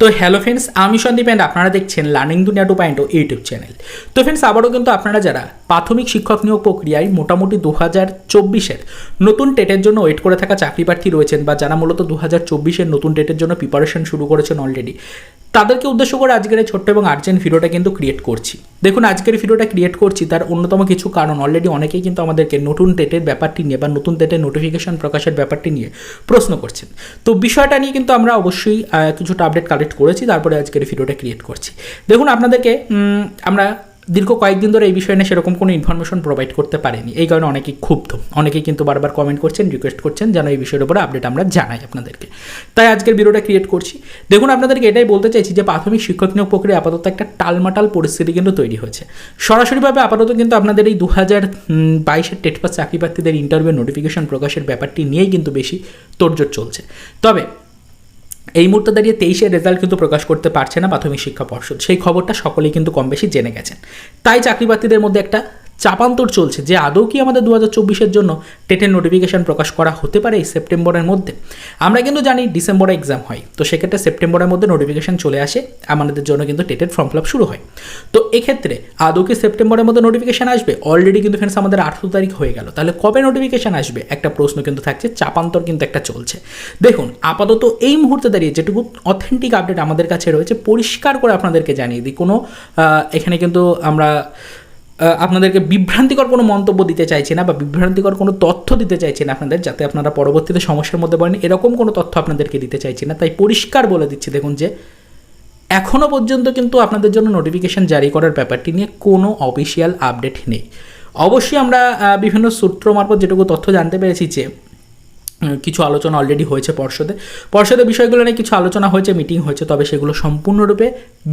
তো hello friends আমি Sandeep and আপনারা দেখছেন learning Duniya two point YouTube channel তো ফ্রেন্ডস আবারও কিন্তু আপনারা যারা প্রাথমিক শিক্ষক নিয়োগ প্রক্রিয়ায় মোটামুটি দু হাজার চব্বিশের নতুন টেটের জন্য ওয়েট করে থাকা চাকরি প্রার্থী রয়েছেন বা যারা মূলত দু হাজার চব্বিশের নতুন টেটের জন্য প্রিপারেশন শুরু করেছেন অলরেডি তাদেরকে উদ্দেশ্য করে আজকের এই ছোট্ট এবং আর্জেন্ট ভিডিওটা কিন্তু ক্রিয়েট করছি। দেখুন, আজকের ভিডিওটা ক্রিয়েট করছি, তার অন্যতম কিছু কারণ। অলরেডি অনেকেই কিন্তু আমাদেরকে নতুন ডেটের ব্যাপারটি নিয়ে বা নতুন ডেটের নোটিফিকেশন প্রকাশের ব্যাপারটি নিয়ে প্রশ্ন করছেন। তো বিষয়টা নিয়ে কিন্তু আমরা অবশ্যই কিছুটা আপডেট কালেক্ট করেছি, তারপরে আজকের ভিডিওটা ক্রিয়েট করছি। দেখুন, আপনাদেরকে আমরা দীর্ঘ কয়েকদিন ধরে এই বিষয়ে নিয়ে সেরকম কোনো ইনফরমেশন প্রোভাইড করতে পারেনি। এই কারণে অনেকেই ক্ষুব্ধ। অনেকেই কিন্তু বারবার কমেন্ট করছেন রিকোয়েস্ট করছেন যেন এই বিষয়ের উপরে আপডেট আমরা জানাই আপনাদেরকে। তাই আজকের ভিডিওটা ক্রিয়েট করছি। দেখুন, আপনাদেরকে এটাই বলতে চাইছি যে প্রাথমিক শিক্ষক নিয়োগ প্রক্রিয়া আপাতত একটা টালমাটাল পরিস্থিতি কিন্তু তৈরি হয়েছে। সরাসরিভাবে আপাতত কিন্তু আপনাদের এই দু হাজার বাইশের টেট পাস চাকরি প্রার্থীদের ইন্টারভিউ নোটিফিকেশন প্রকাশের ব্যাপারটি নিয়েই কিন্তু বেশি তোড়জোড় চলছে। তবে এই মুহূর্তে দাঁড়িয়ে তেইশের রেজাল্ট কিন্তু প্রকাশ করতে পারছে না প্রাথমিক শিক্ষা পর্ষদ। সেই খবরটা সকলেই কিন্তু কম বেশি জেনে গেছেন। তাই চাকরি মধ্যে একটা চাপান্তর চলছে, যে আদৌ কি আমাদের দু হাজার চব্বিশের জন্য টেটের নোটিফিকেশন প্রকাশ করা হতে পারে এই সেপ্টেম্বরের মধ্যে। আমরা কিন্তু জানি ডিসেম্বরে এক্সাম হয়, তো সেক্ষেত্রে সেপ্টেম্বরের মধ্যে নোটিফিকেশান চলে আসে, আমাদের জন্য কিন্তু টেটের ফর্ম ফিল শুরু হয়। তো এক্ষেত্রে আদৌ কি সেপ্টেম্বরের মধ্যে নোটিফিকেশান আসবে? অলরেডি কিন্তু ফ্রেন্ডস আমাদের আঠেরো তারিখ হয়ে গেল। তাহলে কবে নোটিফিকেশান আসবে? একটা প্রশ্ন কিন্তু থাকছে, চাপান্তর কিন্তু একটা চলছে। দেখুন, আপাতত এই মুহূর্তে দাঁড়িয়ে যেটুকু অথেন্টিক আপডেট আমাদের কাছে রয়েছে, পরিষ্কার করে আপনাদেরকে জানিয়ে দিই। কোনো এখানে কিন্তু আমরা আপনাদেরকে বিভ্রান্তিকর কোনো মন্তব্য দিতে চাইছি না বা বিভ্রান্তিকর কোনো তথ্য দিতে চাইছি না আপনাদের, যাতে আপনারা পরবর্তীতে সমস্যার মধ্যে পড়েন। এরকম কোনো তথ্য আপনাদেরকে দিতে চাইছি না। তাই পরিষ্কার বলে দিচ্ছি, দেখুন যে এখনও পর্যন্ত কিন্তু আপনাদের জন্য নোটিফিকেশন জারি করার ব্যাপারটি নিয়ে কোনো অফিসিয়াল আপডেট নেই। অবশ্যই আমরা বিভিন্ন সূত্র মারফত যেটুকু তথ্য জানতে পেরেছি যে কিছু আলোচনা অলরেডি হয়েছে পর্ষদে। পর্ষদে বিষয়গুলো নিয়ে কিছু আলোচনা হয়েছে মিটিং হয়েছে, তবে সেগুলো সম্পূর্ণরূপে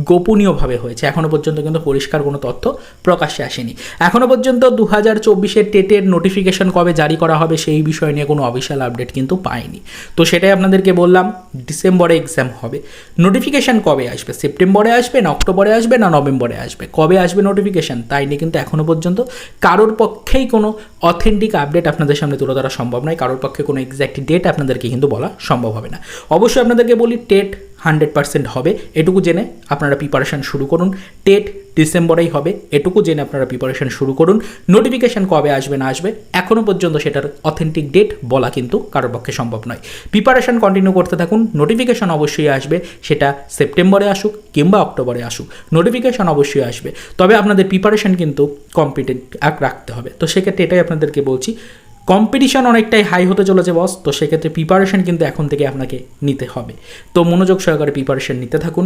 গোপনীয়ভাবে হয়েছে। এখনও পর্যন্ত কিন্তু পরিষ্কার কোনো তথ্য প্রকাশ্যে আসেনি। এখনও পর্যন্ত দু হাজার চব্বিশের টেটের নোটিফিকেশন কবে জারি করা হবে সেই বিষয় নিয়ে কোনো অফিসিয়াল আপডেট কিন্তু পাইনি। তো সেটাই আপনাদেরকে বললাম, ডিসেম্বরে এক্সাম হবে। নোটিফিকেশান কবে আসবে? সেপ্টেম্বরে আসবে না অক্টোবরে আসবে না নভেম্বরে আসবে? কবে আসবে নোটিফিকেশন তাই নিয়ে কিন্তু এখনও পর্যন্ত কারোর পক্ষেই কোনো অথেন্টিক আপডেট আপনাদের সামনে তুলে ধরা সম্ভব নয়। কারোর পক্ষে কোনো এক্স্যাক্ট ডেট আপনাদেরকে কিন্তু বলা সম্ভব হবে না। অবশ্যই আপনাদেরকে বলি, টেট হান্ড্রেড পার্সেন্ট হবে। এটুকু জেনে আপনারা প্রিপারেশান শুরু করুন। টেট ডিসেম্বরেই হবে। এটুকু জেনে আপনারা প্রিপারেশান শুরু করুন। নোটিফিকেশন কবে আসবে, না আসবে এখনও পর্যন্ত সেটার অথেন্টিক ডেট বলা কিন্তু কারোর পক্ষে সম্ভব নয়। প্রিপারেশন কন্টিনিউ করতে থাকুন। নোটিফিকেশন অবশ্যই আসবে। সেটা সেপ্টেম্বরে আসুক কিংবা অক্টোবরে আসুক। নোটিফিকেশন অবশ্যই আসবে। তবে আপনাদের প্রিপারেশন কিন্তু কম্পিটেন্ট রাখতে হবে। তো সেক্ষেত্রে এটাই আপনাদেরকে বলছি। কম্পিটিশন অনেকটাই হাই হতে চলেছে বস তো সেক্ষেত্রে প্রিপারেশন কিন্তু এখন থেকে আপনাকে নিতে হবে। তো মনোযোগ সহকারে প্রিপারেশন নিতে থাকুন।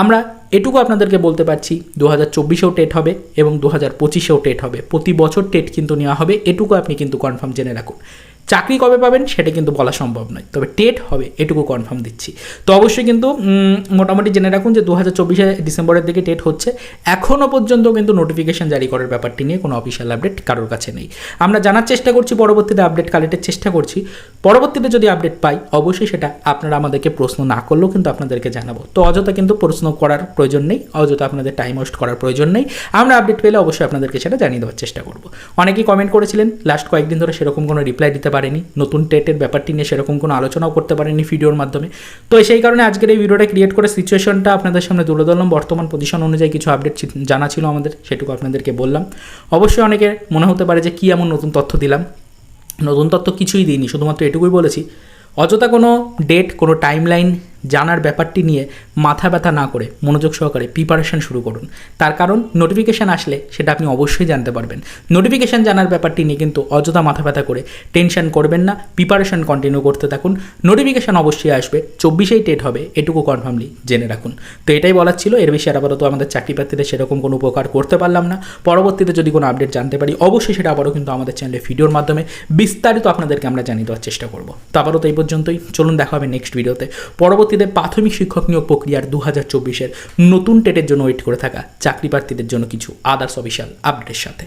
আমরা এটুকু আপনাদেরকে বলতে পারছি দু হাজার চব্বিশেও টেট হবে এবং দু হাজার পঁচিশেও টেট হবে। প্রতি বছর টেট কিন্তু নেওয়া হবে, এটুকু আপনি কিন্তু কনফার্ম জেনে রাখুন। চাকরি কবে পাবেন সেটা কিন্তু বলা সম্ভব নয়। তবে টেট হবে, এটুকু কনফার্ম দিচ্ছি। তো অবশ্যই কিন্তু মোটামুটি জেনে রাখুন যে দু হাজার চব্বিশে ডিসেম্বরের দিকে টেট হচ্ছে। এখনও পর্যন্ত কিন্তু নোটিফিকেশন জারি করার ব্যাপারটি নিয়ে কোনো অফিসিয়াল আপডেট কারোর কাছে নেই। আমরা জানার চেষ্টা করছি, পরবর্তীতে আপডেট কালেক্টের চেষ্টা করছি। পরবর্তীতে যদি আপডেট পাই, অবশ্যই সেটা আপনারা আমাদেরকে প্রশ্ন না করলেও কিন্তু আপনাদেরকে জানাব। তো অযথা কিন্তু প্রশ্ন করার প্রয়োজন নেই, অযথা আপনাদের টাইম ওয়েস্ট করার প্রয়োজন নেই। আমরা আপডেট পেলে অবশ্যই আপনাদেরকে সেটা জানিয়ে দেওয়ার চেষ্টা করব। অনেকেই কমেন্ট করেছিলেন লাস্ট কয়েকদিন ধরে সেরকম কোনো রিপ্লাই দিতে পারেনি, নতুন টেটের ব্যাপারটি নিয়ে সেরকম কোনো আলোচনাও করতে পারেনি ভিডিওর মাধ্যমে। তো সেই কারণে আজকের এই ভিডিওটা ক্রিয়েট করে সিচুয়েশনটা আপনাদের সামনে তুলে ধরলাম। বর্তমান পজিশন অনুযায়ী কিছু আপডেট জানা ছিল আমাদের, সেটুকু আপনাদেরকে বললাম। অবশ্যই অনেকে মনে হতে পারে যে কী এমন নতুন তথ্য দিলাম। নতুন তথ্য কিছুই দিইনি, শুধুমাত্র এটুকুই বলেছি। অযথা কোনো ডেট কোনো টাইমলাইন জানার ব্যাপারটি নিয়ে মাথা ব্যথা না করে মনোযোগ সহকারে প্রিপারেশন শুরু করুন। তার কারণ নোটিফিকেশান আসলে সেটা আপনি অবশ্যই জানতে পারবেন। নোটিফিকেশান জানার ব্যাপারটি নিয়ে কিন্তু অযথা মাথা ব্যথা করে টেনশন করবেন না প্রিপারেশন কন্টিনিউ করতে থাকুন। নোটিফিকেশান অবশ্যই আসবে, চব্বিশেই টেট হবে, এটুকু কনফার্মলি জেনে রাখুন। তো এটাই বলার ছিল, এর বেশি আর আপাতত আমাদের চাকরি প্রার্থীদের সেরকম কোনো উপকার করতে পারলাম না। পরবর্তীতে যদি কোনো আপডেট জানতে পারি, অবশ্যই সেটা আবারও কিন্তু আমাদের চ্যানেলে ভিডিওর মাধ্যমে বিস্তারিত আপনাদেরকে আমরা জানিয়ে দেওয়ার চেষ্টা করব। তো আবারও তো এই পর্যন্তই, চলুন দেখা হবে নেক্সট ভিডিওতে পরবর্তীতে প্রাথমিক শিক্ষক নিয়োগ প্রক্রিয়ার দু হাজার চব্বিশের নতুন টেটের জন্য ওয়েট করে থাকা চাকরি প্রার্থীদের জন্য কিছু আদার্স অফিসিয়াল আপডেটের সাথে।